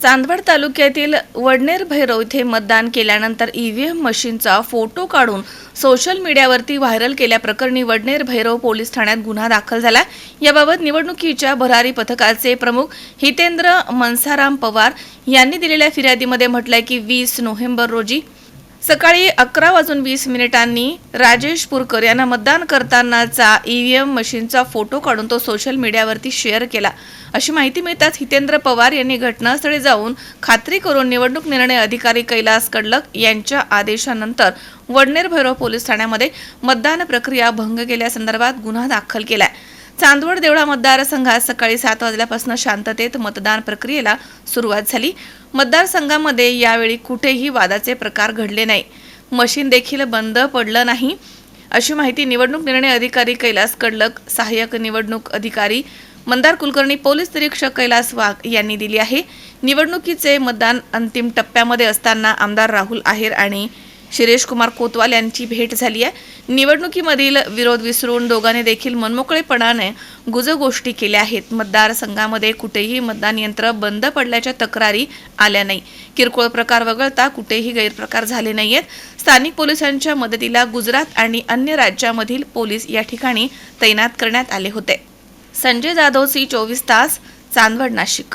चांदवड तालुक्यातील वडनेर भैरव इथे मतदान केल्यानंतर ईव्हीएम मशीनचा फोटो काढून सोशल मीडियावरती व्हायरल केल्याप्रकरणी वडनेर भैरव पोलीस ठाण्यात गुन्हा दाखल झाला. याबाबत निवडणुकीच्या भरारी पथकाचे प्रमुख हितेंद्र मनसाराम पवार यांनी दिलेल्या फिर्यादीमध्ये म्हटलंय की वीस नोव्हेंबर रोजी सकाळी अकरा वाजून वीस मिनिटांनी राजेश पुरकर यांना मतदान करतानाचा ईव्हीएम मशीनचा फोटो काढून तो सोशल मीडियावरती शेअर केला. अशी माहिती मिळताच हितेंद्र पवार यांनी घटनास्थळी जाऊन खात्री करून निवडणूक निर्णय अधिकारी कैलास कडलक यांच्या आदेशानंतर वडनेर भैरव पोलीस ठाण्यामध्ये मतदान प्रक्रिया भंग केल्यासंदर्भात गुन्हा दाखल केला आहे चांदवड देवळा मतदारसंघात सकाळी सात वाजल्यापासून शांततेत मतदान प्रक्रियेला सुरुवात झाली. मतदारसंघामध्ये यावेळी कुठेही वादाचे प्रकार घडले नाही. मशीन देखील बंद पडलं नाही. अशी माहिती निवडणूक निर्णय अधिकारी कैलास कडलक सहाय्यक निवडणूक अधिकारी मंदार कुलकर्णी पोलीस निरीक्षक कैलास वाघ यांनी दिली आहे. निवडणुकीचे मतदान अंतिम टप्प्यामध्ये असताना आमदार राहुल आहेर आणि शिरेश कुमार कोतवाल यांची भेट झाली आहे. निवडणुकीमधील विरोध विसरून दोघांनी देखील मनमोकळेपणाने गुजगोष्टी केल्या आहेत. मतदारसंघामध्ये कुठेही मतदान यंत्र बंद पडल्याच्या तक्रारी आल्या नाही. किरकोळ प्रकार वगळता कुठेही गैरप्रकार झाले नाहीयेत. स्थानिक पोलिसांच्या मदतीला गुजरात आणि अन्य राज्यामधील पोलीस या ठिकाणी तैनात करण्यात आले होते. संजय जाधव सी चोवीस तास चांदवड नाशिक.